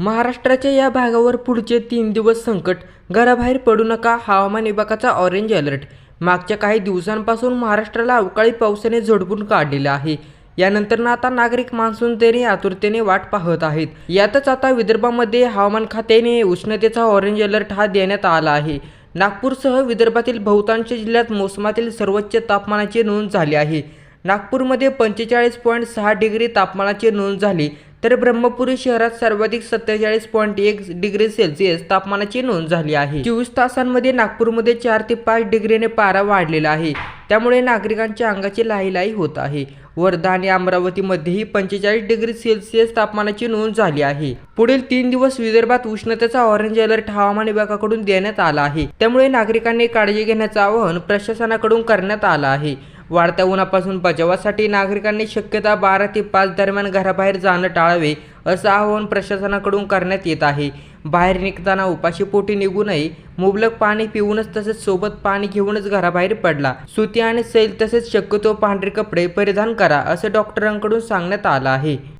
महाराष्ट्राच्या या भागावर पुढचे तीन दिवस संकट. घराबाहेर पडू नका हवामान विभागाचा ऑरेंज अलर्ट मागच्या काही दिवसांपासून महाराष्ट्राला अवकाळी पावसाने झोडपून काढलेलं आहे. यानंतर ना आता नागरिक मान्सूनतेने आतुरतेने वाट पाहत आहेत. यातच आता विदर्भामध्ये हवामान खात्याने उष्णतेचा ऑरेंज अलर्ट हा देण्यात आला आहे. नागपूरसह विदर्भातील बहुतांश जिल्ह्यात मोसमातील सर्वोच्च तापमानाची नोंद झाली आहे. नागपूरमध्ये पंचेचाळीस पॉईंट सहा डिग्री तापमानाची नोंद झाली. तर ब्रह्मपुरी शहरात सर्वाधिक सत्तेचाळीस पॉईंट एक डिग्री सेल्सिअस तापमानाची नोंद झाली आहे. चोवीस तासांमध्ये नागपूरमध्ये चार ते पाच डिग्रीने पारा वाढलेला आहे. त्यामुळे नागरिकांच्या अंगाची लाहीलाही होत आहे. वर्धा आणि अमरावतीमध्येही पंचेचाळीस डिग्री सेल्सिअस तापमानाची नोंद झाली आहे. पुढील तीन दिवस विदर्भात उष्णतेचा ऑरेंज अलर्ट हवामान विभागाकडून देण्यात आला आहे. त्यामुळे नागरिकांनी काळजी घेण्याचं आवाहन प्रशासनाकडून करण्यात आलं आहे. वाढत्या उन्हापासून बचावासाठी नागरिकांनी शक्यता बारा ते पाच दरम्यान घराबाहेर जाणं टाळावे असं आवाहन प्रशासनाकडून करण्यात येत आहे. बाहेर निघताना उपाशीपोटी निघू नये मुबलक पाणी पिऊनच तसेच सोबत पाणी घेऊनच घराबाहेर पडला. सुती आणि सैल तसेच शक्यतो पांढरे कपडे परिधान करा असं डॉक्टरांकडून सांगण्यात आलं आहे.